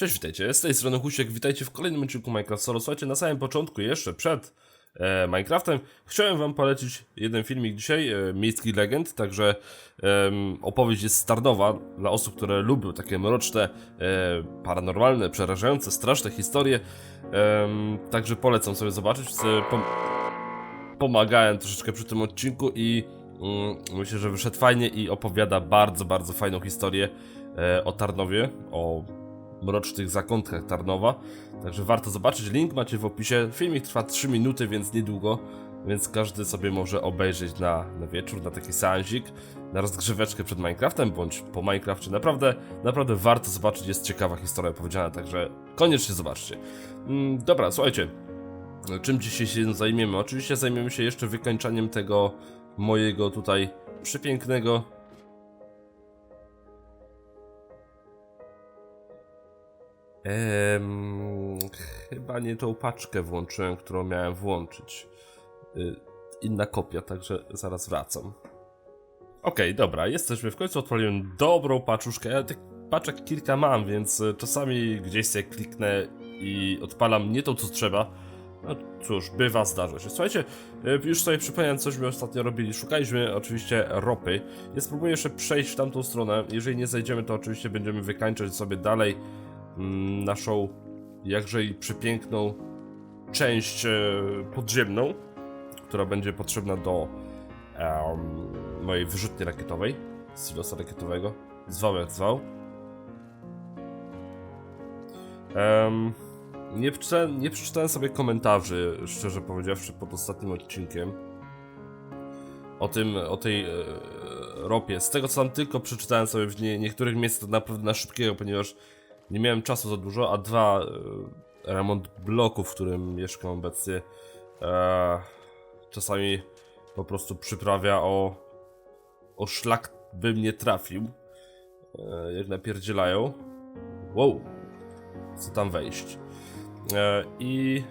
Cześć, witajcie, z tej strony Husiek, witajcie w kolejnym odcinku Minecraft Solo. Słuchajcie, na samym początku, jeszcze przed e, Minecraftem, chciałem wam polecić jeden filmik dzisiaj, e, Miejskich Legend, także em, opowieść jest starnowa dla osób, które lubią takie mroczne, e, paranormalne, przerażające, straszne historie, em, także polecam sobie zobaczyć, e, pom pomagałem troszeczkę przy tym odcinku i mm, myślę, że wyszedł fajnie i opowiada bardzo, bardzo fajną historię e, o Tarnowie, o mrocznych zakątkach Tarnowa. Także warto zobaczyć. Link macie w opisie. Filmik trwa 3 minuty, więc niedługo. Więc każdy sobie może obejrzeć na, na wieczór, na taki seansik, na rozgrzeweczkę przed Minecraftem, bądź po Minecrafcie. Naprawdę, naprawdę warto zobaczyć. Jest ciekawa historia opowiedziana, także koniecznie zobaczcie. Mm, dobra, słuchajcie. Czym dzisiaj się zajmiemy? Oczywiście zajmiemy się jeszcze wykańczaniem tego mojego tutaj przepięknego Ehm, chyba nie tą paczkę włączyłem, którą miałem włączyć. Y, inna kopia, także zaraz wracam. Okej, dobra, jesteśmy w końcu odpaliłem dobrą paczuszkę. Ja tych paczek kilka mam, więc y, czasami gdzieś sobie kliknę i odpalam nie to, co trzeba. No cóż, bywa, zdarza się. Słuchajcie, y, już sobie przypomniałem, coś my ostatnio robili. Szukaliśmy oczywiście ropy. Ja spróbuję jeszcze przejść w tamtą stronę. Jeżeli nie zajdziemy, to oczywiście będziemy wykańczać sobie dalej naszą jakże przepiękną część e, podziemną, która będzie potrzebna do em, mojej wyrzutni rakietowej, silosa rakietowego, zwał jak zwał. Em, nie, przeczytałem, nie przeczytałem sobie komentarzy, szczerze powiedziawszy, pod ostatnim odcinkiem o tym, o tej e, ropie. Z tego co tam tylko przeczytałem sobie w nie, niektórych miejscach naprawdę na szybkiego, ponieważ nie miałem czasu za dużo, a dwa, e, remont bloku, w którym mieszkam obecnie, e, czasami po prostu przyprawia o, o szlak bym nie trafił, e, jak napierdzielają. Wow, co tam wejść. I...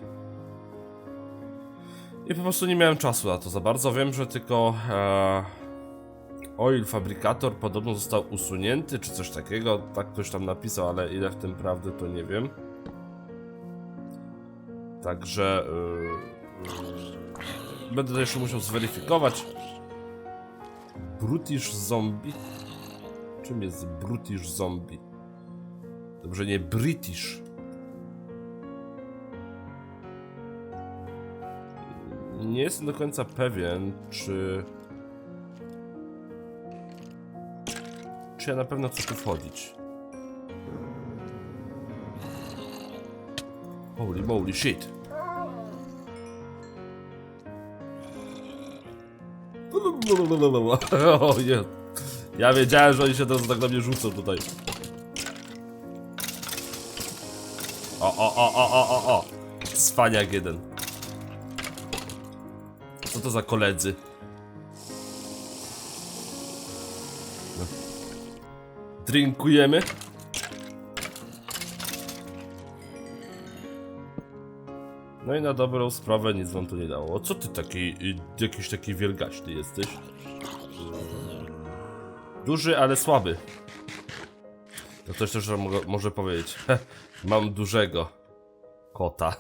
I po prostu nie miałem czasu na to za bardzo. Wiem, że tylko e, Oil Fabrikator podobno został usunięty, czy coś takiego. Tak ktoś tam napisał, ale ile w tym prawdy, to nie wiem. Także... Yy, będę to jeszcze musiał zweryfikować. Brutish Zombie? Czym jest Brutish Zombie? Dobrze, nie British. Nie jestem do końca pewien, czy... Czy ja na pewno chcę tu wchodzić? Holy moly shit. Nie. Ja wiedziałem, że oni się teraz tak na mnie rzucą tutaj. O, o, o, o, o, o, o. Jeden. Co to za koledzy? Drinkujemy. No i na dobrą sprawę nic wam to nie dało. Co ty taki, y, jakiś taki wielgaśny jesteś? Duży, ale słaby. To ktoś też mo- może powiedzieć. Mam dużego kota.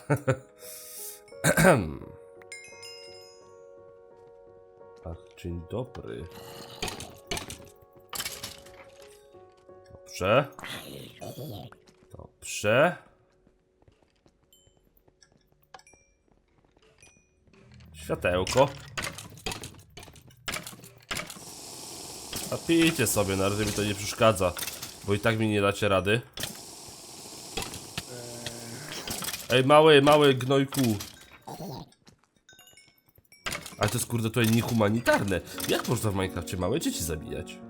Ach, dzień dobry. Dobrze. Dobrze. Światełko. A pijcie sobie, na razie mi to nie przeszkadza. Bo i tak mi nie dacie rady. Ej, mały, mały gnojku. Ale to jest kurde tutaj niehumanitarne. Jak można w Minecrafcie małe dzieci zabijać?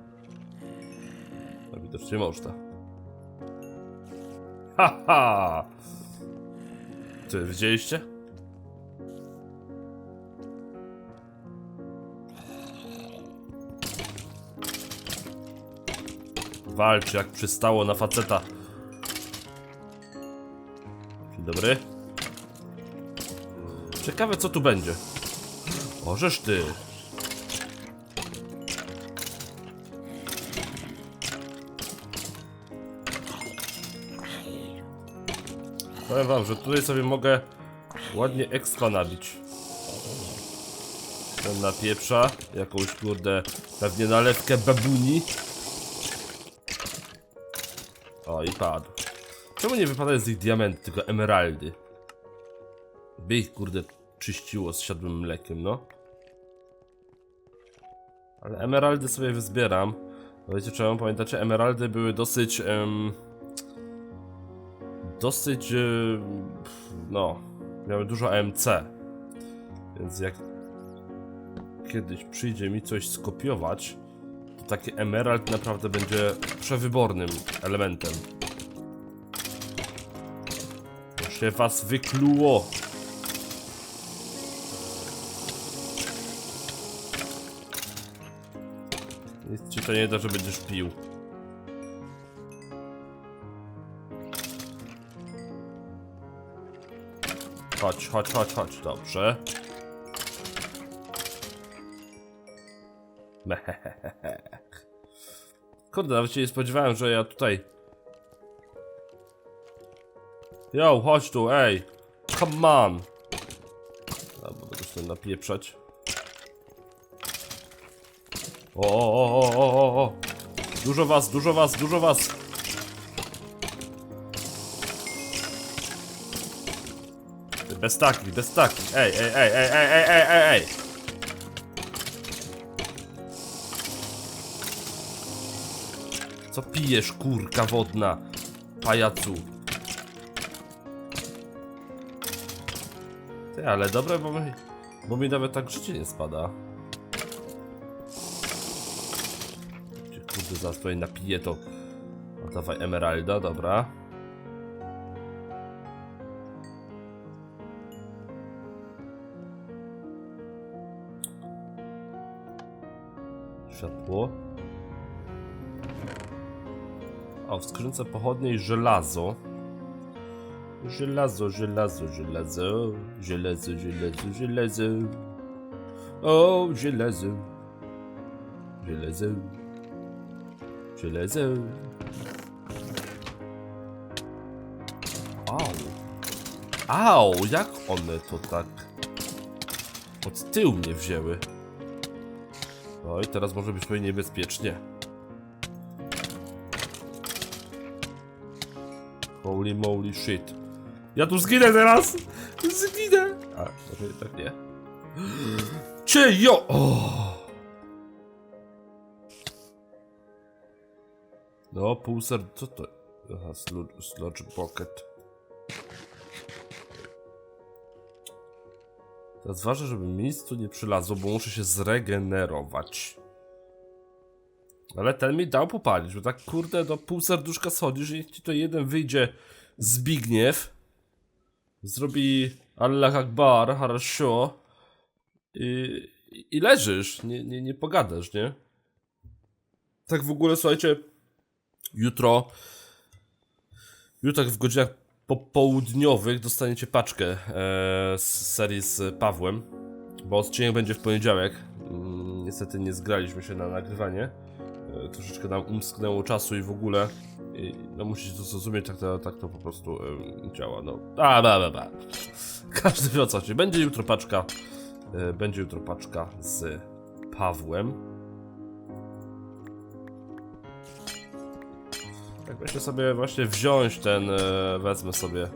No widocznie można. Haha! Czy widzieliście? Walczy jak przystało na faceta. Dzień dobry. Ciekawe co tu będzie. Możesz ty. Powiem wam, że tutaj sobie mogę ładnie expa nabić. Ten napieprza jakąś kurde, pewnie nalewkę babuni. O i padł. Czemu nie wypadają z nich diamenty, tylko emeraldy? By ich kurde czyściło z siadłym mlekiem, no. Ale emeraldy sobie wyzbieram. Wiecie czemu? Pamiętacie, emeraldy były dosyć... em, dosyć... em, no... Miały dużo AMC. Więc jak kiedyś przyjdzie mi coś skopiować, to taki emerald naprawdę będzie przewybornym elementem. To się was wykluło. Nic ci to nie da, że będziesz pił. Chodź, chodź, chodź, chodź, dobrze. Mech. Kurde, nawet się nie spodziewałem, że ja tutaj... Yo, chodź tu, ej! Come on! Dobra, będę się napieprzać. O, o, o, o, o, o! Dużo was, dużo was, dużo was! Bez takich, bez takich. Ej, ej, ej, ej, ej, ej, ej, ej, ej! Co pijesz, kurka wodna? Pajacu. Ty, ale dobre, bo mi, bo mi nawet tak życie nie spada. Kurde zaraz tutaj napiję to. O, dawaj emeralda, dobra. Światło. O, w skrzynce pochodniej żelazo. Żelazo, żelazo, żelazo, żelazo, żelazo, żelazo. O, żelazo. Żelazo. Żelazo. Au. Au, jak one to tak od tyłu mnie wzięły? Oj, teraz może być tutaj niebezpiecznie. Holy moly shit. Ja tu zginę teraz! Zginę! A, może tak nie. Cie jo! O! No, pół ser... Co to? Aha, sludge, bucket. Teraz ważne, żeby mi nic tu nie przylazło, bo muszę się zregenerować. Ale ten mi dał popalić, bo tak kurde do pół serduszka schodzisz i ci to jeden wyjdzie Zbigniew. Zrobi Allah Akbar, harasho. I, i leżysz, nie, nie, nie pogadasz, nie? Tak w ogóle, słuchajcie, jutro, jutro tak w godzinach popołudniowych dostaniecie paczkę e, z serii z Pawłem, bo odcinek będzie w poniedziałek. Mm, niestety nie zgraliśmy się na nagrywanie. E, troszeczkę nam umsknęło czasu i w ogóle. I, no musicie to zrozumieć, tak to, tak to po prostu e, działa. No, a, ba, ba, ba. Każdy wie o co chodzi. Będzie jutro paczka. E, będzie jutro paczka z Pawłem. Tak myślę sobie właśnie wziąć ten, e, wezmę sobie.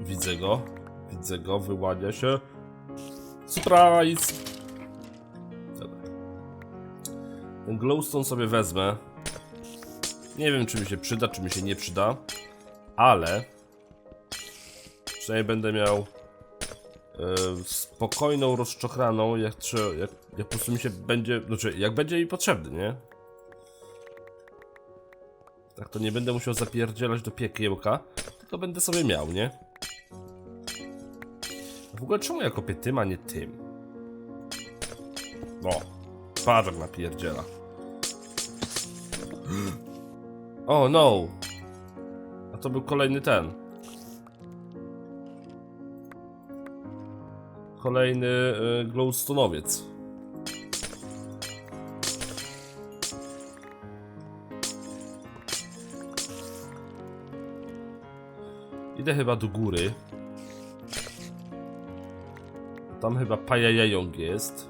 Widzę go, widzę go, wyłania się. Surprise! Dobra. Ten glowstone sobie wezmę. Nie wiem czy mi się przyda, czy mi się nie przyda, ale przynajmniej będę miał spokojną, rozczochraną, jak, jak, jak po prostu mi się będzie, znaczy jak będzie mi potrzebny, nie? Tak to nie będę musiał zapierdzielać do piekiełka, tylko będę sobie miał, nie? W ogóle czemu ja kopię tym, a nie tym? O, patrz jak napierdziela. O no! A to był kolejny ten. Kolejny y, glowstonowiec. Idę chyba do góry. Tam chyba pajajajong jest.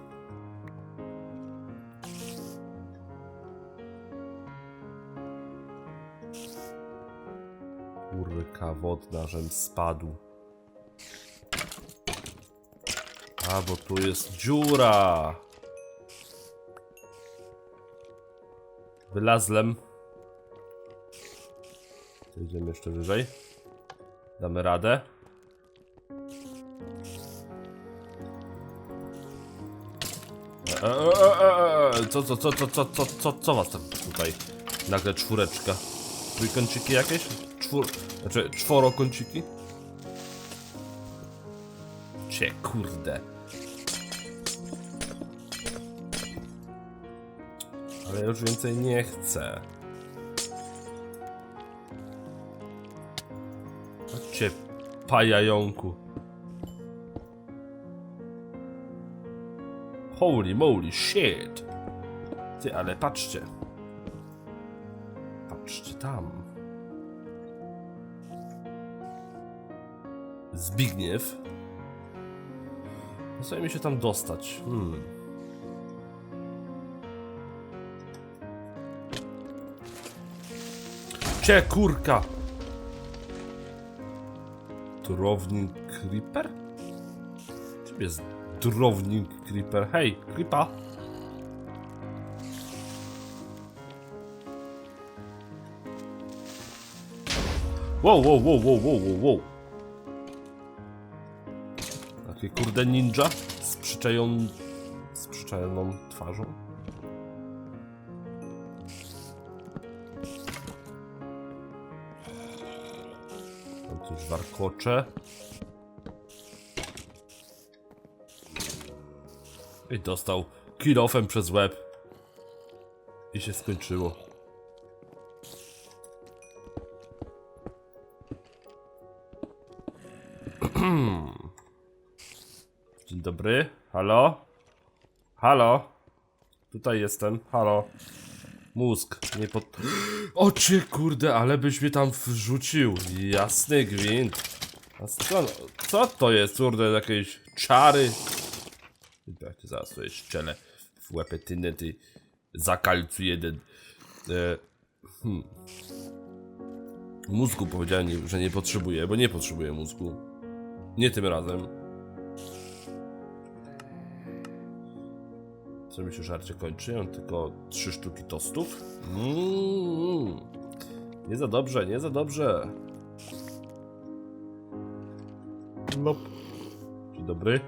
Kurka wodna, żem spadł. A, bo tu jest dziura. Wylazłem. Idziemy jeszcze wyżej. Damy radę. E, e, e, e, Co, co, co, co, co, co, co, co was tak tutaj? Nagle czwóreczka. Trójkąciki jakieś? Czwór... Znaczy, czworokąciki? Cie, kurde. Ale już więcej nie chcę. Chodźcie, pajająku. Holy moly shit. Ty, ale patrzcie. Patrzcie tam. Zbigniew. Sobie mi się tam dostać. Hmm. Cie kurka! Drowning Creeper? Czym jest Drowning Creeper? Hej, Creepa! Wow, wow, wow, wow, wow, wow, wow. Takie kurde ninja z przyczajoną twarzą. Warkocze. I dostał kilofem przez łeb. I się skończyło. Dzień dobry. Halo? Halo? Tutaj jestem. Halo? Mózg. Nie pod... O cię kurde, ale byś mnie tam wrzucił. Jasny gwint. A co, co to jest, kurde, jakieś czary? Ci zaraz sobie szczelę w łepetynę, ty zakalcu jeden. E, hmm. Mózgu powiedziałem, że nie potrzebuję, bo nie potrzebuję mózgu. Nie tym razem. Co mi się żarcie kończy? Mam tylko trzy sztuki tostów. Mm. Nie za dobrze, nie za dobrze. Lop. Dzień dobry.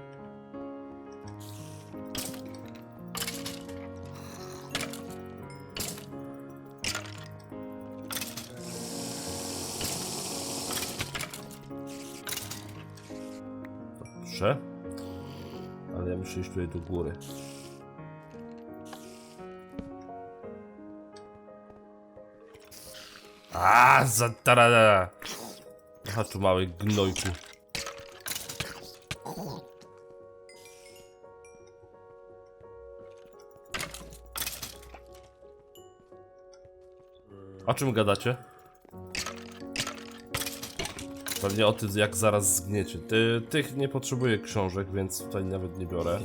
Dobrze. Ale ja muszę iść tutaj do góry. A, za tarada. Aha, tu mały gnojku. O czym gadacie? Pewnie o tym, jak zaraz zgniecie. Ty, tych nie potrzebuję książek, więc tutaj nawet nie biorę.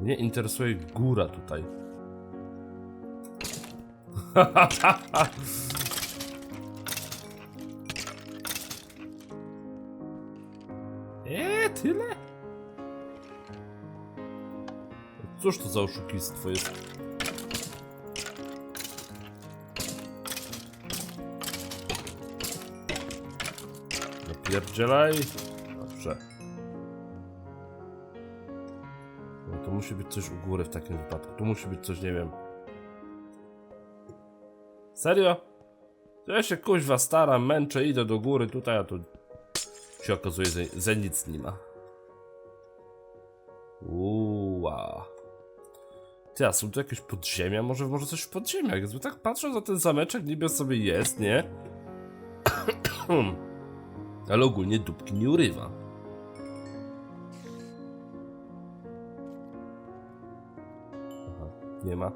Mnie interesuje góra tutaj. Eee, tyle? Cóż to za oszukistwo jest? Napierdzielaj. Dobrze. No to musi być coś u góry w takim wypadku. Tu musi być coś, nie wiem. Serio? Ja się kuźwa staram, męczę, idę do góry tutaj, a tu się okazuje, że, że nic nie ma. Uła. Ty, a są tu jakieś podziemia? Może, może coś w podziemiach? Bo tak patrzę na ten zameczek, niby sobie jest, nie? Ale ogólnie dupki nie urywa. Aha, nie ma.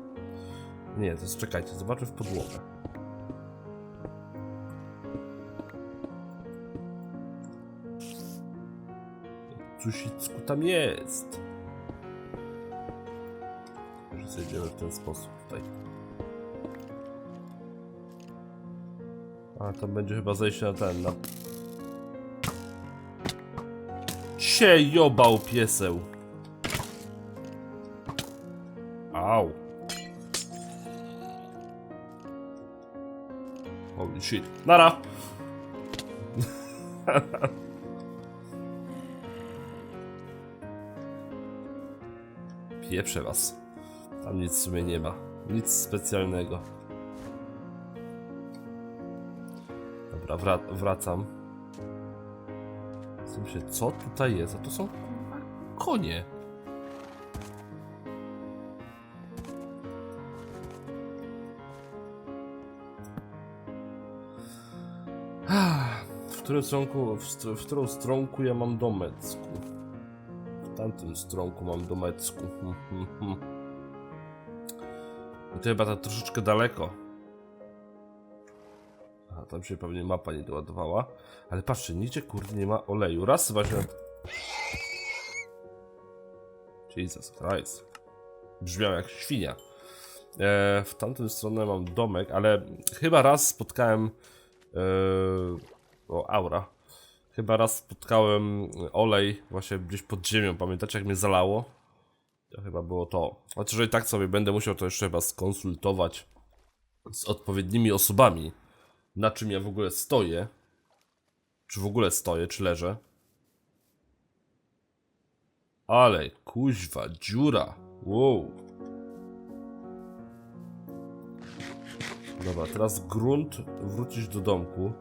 Nie, to jest, czekajcie, zobaczę w podłogę. Cusicku tam jest. Że zjedziemy w ten sposób tutaj. A tam będzie chyba zejście na ten, na... Się jobał pieseł. Au. Holy shit. Nara! Pieprzę was. Tam nic w sumie nie ma. Nic specjalnego. Dobra, wra- wracam. Myślę, co tutaj jest? A to są konie. W którym stronku, w, w którą stronku ja mam domecku? Tamtym stronku mam hmm, hmm. No to chyba tak troszeczkę daleko. A tam się pewnie mapa nie doładowała. Ale patrzcie, nigdzie kurde nie ma oleju. Raz właśnie. Jesus Christ. Brzmiał jak świnia. E, w tamtą stronę mam domek, ale chyba raz spotkałem. E, o, aura. Chyba raz spotkałem olej właśnie gdzieś pod ziemią. Pamiętacie jak mnie zalało? To chyba było to. Chociaż i tak sobie będę musiał to jeszcze chyba skonsultować z odpowiednimi osobami. Na czym ja w ogóle stoję. Czy w ogóle stoję, czy leżę. Ale kuźwa, dziura. Wow. Dobra, teraz grunt wrócić do domku.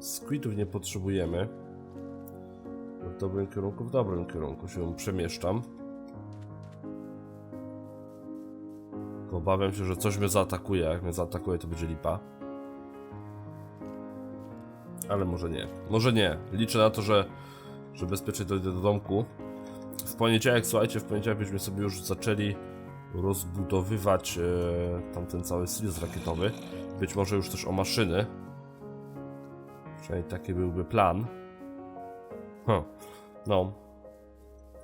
Squidów nie potrzebujemy. W dobrym kierunku, w dobrym kierunku się przemieszczam. Tylko Obawiam się, że coś mnie zaatakuje. Jak mnie zaatakuje, to będzie lipa. Ale może nie. Może nie. Liczę na to, że, że bezpiecznie dojdę do domku. W poniedziałek, słuchajcie, w poniedziałek byśmy sobie już zaczęli rozbudowywać e, tamten cały silius rakietowy. Być może już też o maszyny. Przynajmniej taki byłby plan. Huh. No.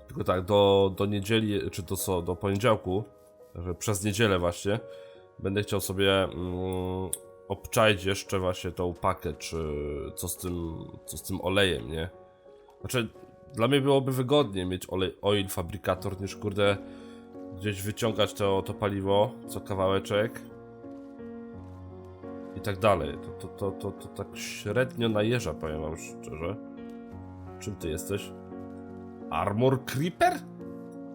Tylko tak, do, do niedzieli, czy to co, do poniedziałku, przez niedzielę właśnie, będę chciał sobie mm, obczaić jeszcze właśnie tą pakę, czy co z tym, co z tym olejem, nie? Znaczy, dla mnie byłoby wygodniej mieć olej, oil fabrykator, niż kurde gdzieś wyciągać to, to paliwo, co kawałeczek tak dalej. To, to, to, to, tak średnio najeża, powiem wam szczerze. Czym ty jesteś? Armor Creeper?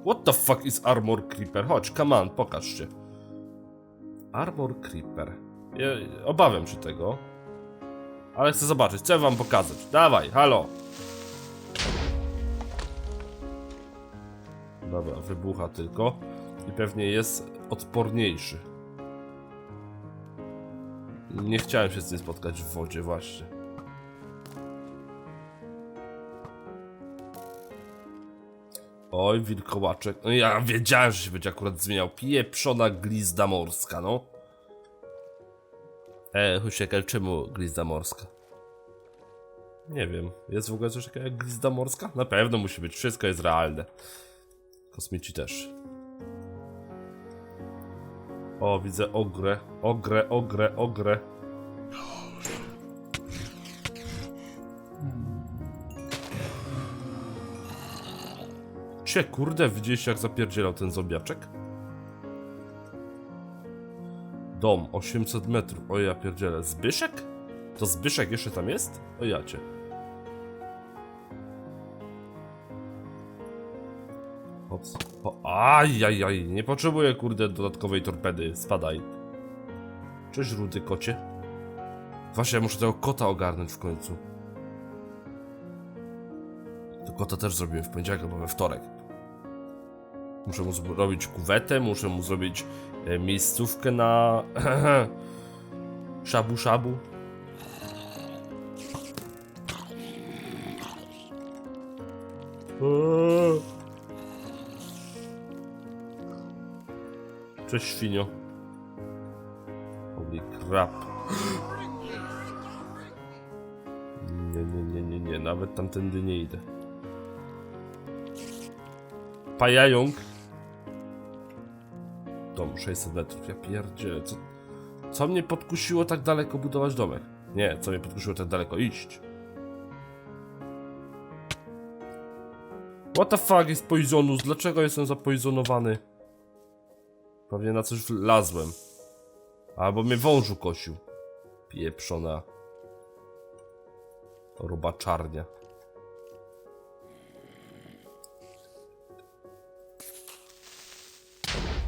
What the fuck is Armor Creeper? Chodź, come on, pokaż się. Armor Creeper. Ja, obawiam się tego. Ale chcę zobaczyć, chcę wam pokazać. Dawaj, halo. Dobra, wybucha tylko. I pewnie jest odporniejszy. Nie chciałem się z nim spotkać w wodzie, właśnie. Oj, wilkołaczek. No ja wiedziałem, że się będzie akurat zmieniał. Pieprzona glizda morska, no. E, Husiek, ale czemu glizda morska? Nie wiem. Jest w ogóle coś takiego jak glizda morska? Na pewno musi być. Wszystko jest realne. Kosmici też. O, widzę ogrę. Ogrę, ogrę, ogrę. Cie, kurde, widzieliście jak zapierdzielał ten zombiaczek? Dom, 800 metrów. O ja pierdzielę. Zbyszek? To Zbyszek jeszcze tam jest? O ja cię. Hops. O, ajajaj, nie potrzebuję kurde dodatkowej torpedy. Spadaj. Cześć rudy kocie. Właśnie, ja muszę tego kota ogarnąć w końcu. To kota też zrobiłem w poniedziałek albo we wtorek. Muszę mu zrobić kuwetę, muszę mu zrobić e, miejscówkę na szabu szabu. Eee. Cześć świnio. Holy crap. Nie, nie, nie, nie, nie. nawet tamtędy nie idę. Pajająk. Dom 600 metrów, ja pierdzielę, co, co mnie podkusiło tak daleko budować domek? Nie, co mnie podkusiło tak daleko iść? What the fuck jest poisonus? Dlaczego jestem zapoizonowany? Pewnie na coś wlazłem. Albo mnie wążu kosił. Pieprzona. Robaczarnia.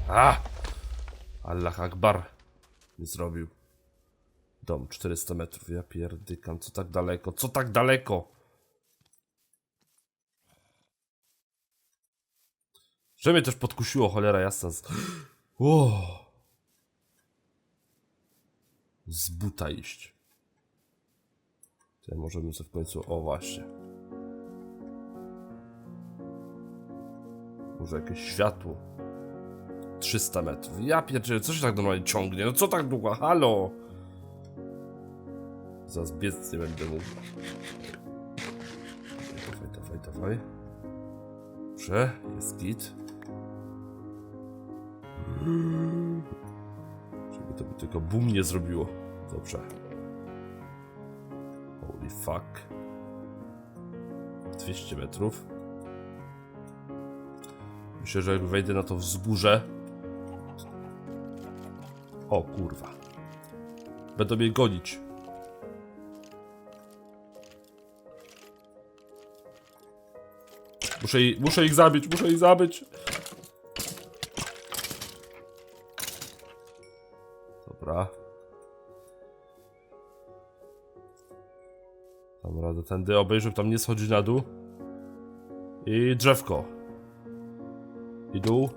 A! Allah Akbar. Nie zrobił. Dom 400 metrów. Ja pierdykam. Co tak daleko? Co tak daleko? Że mnie też podkusiło, cholera jasna. Wow. Z buta iść. To może bym sobie w końcu... O, właśnie. Może jakieś światło. 300 metrów. Ja pierdzielę, co się tak normalnie ciągnie? No co tak długo? Halo! Zaraz biec nie będę mógł. Dawaj, dawaj, dawaj. Dobrze, jest git. Tylko boom nie zrobiło. Dobrze. Holy fuck. 200 metrów. Myślę, że jak wejdę na to wzgórze. O kurwa. Będą mnie gonić. Muszę, muszę ich zabić, muszę ich zabić. Tędy obejrzeć, żeby tam nie schodzić na dół. I drzewko. I dół.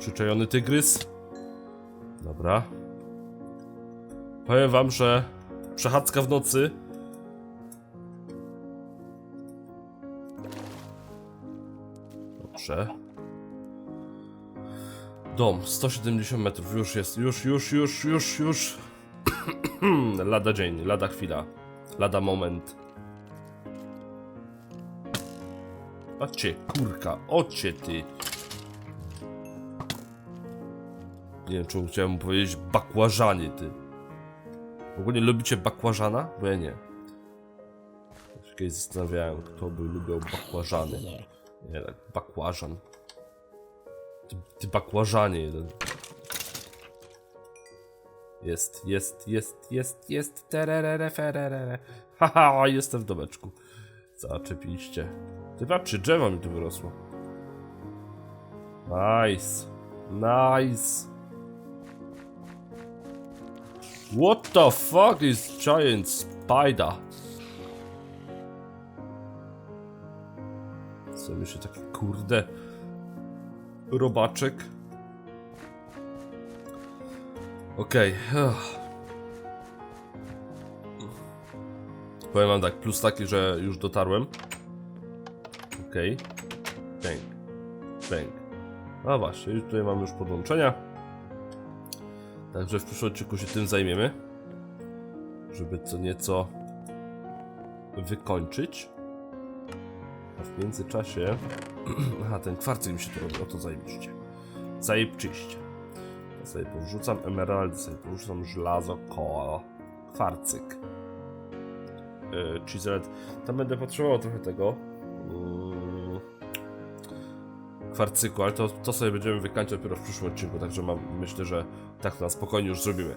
Przyczajony tygrys. Dobra. Powiem wam, że przechadzka w nocy Dobrze. Dom, 170 metrów, już jest, już, już, już, już, już. lada dzień, lada chwila, lada moment. Ocie, kurka, ocie ty. Nie wiem, czemu chciałem powiedzieć bakłażanie, ty. W ogóle nie lubicie bakłażana? Bo ja nie. Się kiedyś zastanawiałem, kto by lubił bakłażany. Nie, tak, bakłażan. Ty, ty bakłażanie jeden. Jest, jest, jest, jest, jest. Tererere, fererere. Haha, jestem w domeczku. Zaczepiliście. Ty patrzcie, drzewo mi tu wyrosło. Nice. Nice. What the fuck is giant spider? Co myślę, taki kurde robaczek. Okej. ach. Powiem wam tak, plus taki, że już dotarłem. Okej. Bang. Bang. No właśnie, już tutaj mamy już podłączenia. Także w przyszłym odcinku się tym zajmiemy. Żeby co nieco wykończyć. A w międzyczasie... Aha, ten kwarcyk mi się tu robi, o to zajebiście. Zajebczyście. Sobie powrzucam emeraldy, sobie powrzucam żelazo, koło, kwarcyk. Yy, Chiselet. Tam będę potrzebował trochę tego. Kwarcyku, ale to, to sobie będziemy wykańczać dopiero w przyszłym odcinku, także mam, myślę, że tak na spokojnie już zrobimy.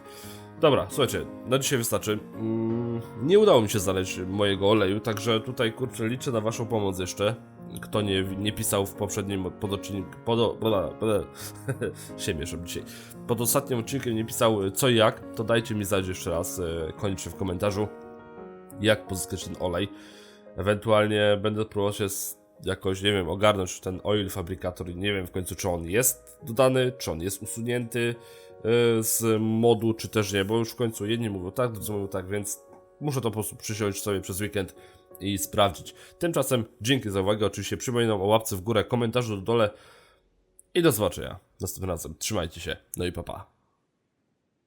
Dobra, słuchajcie, na dzisiaj wystarczy. Mm, nie udało mi się znaleźć mojego oleju, także tutaj kurczę liczę na waszą pomoc jeszcze. Kto nie, nie pisał w poprzednim pododcinku, podo, poda, poda, się dzisiaj. Pod ostatnim odcinkiem nie pisał co i jak, to dajcie mi znać jeszcze raz, e, koniecznie w komentarzu, jak pozyskać ten olej. Ewentualnie będę próbował się jakoś, nie wiem, ogarnąć ten oil fabrykator i nie wiem w końcu, czy on jest dodany, czy on jest usunięty e, z modu, czy też nie, bo już w końcu jedni mówią tak, drudzy mówią tak, więc muszę to po prostu przysiąść sobie przez weekend i sprawdzić. Tymczasem dzięki za uwagę, oczywiście przypominam o łapce w górę, komentarzu do dole i do zobaczenia następnym razem. Trzymajcie się, no i papa. Pa.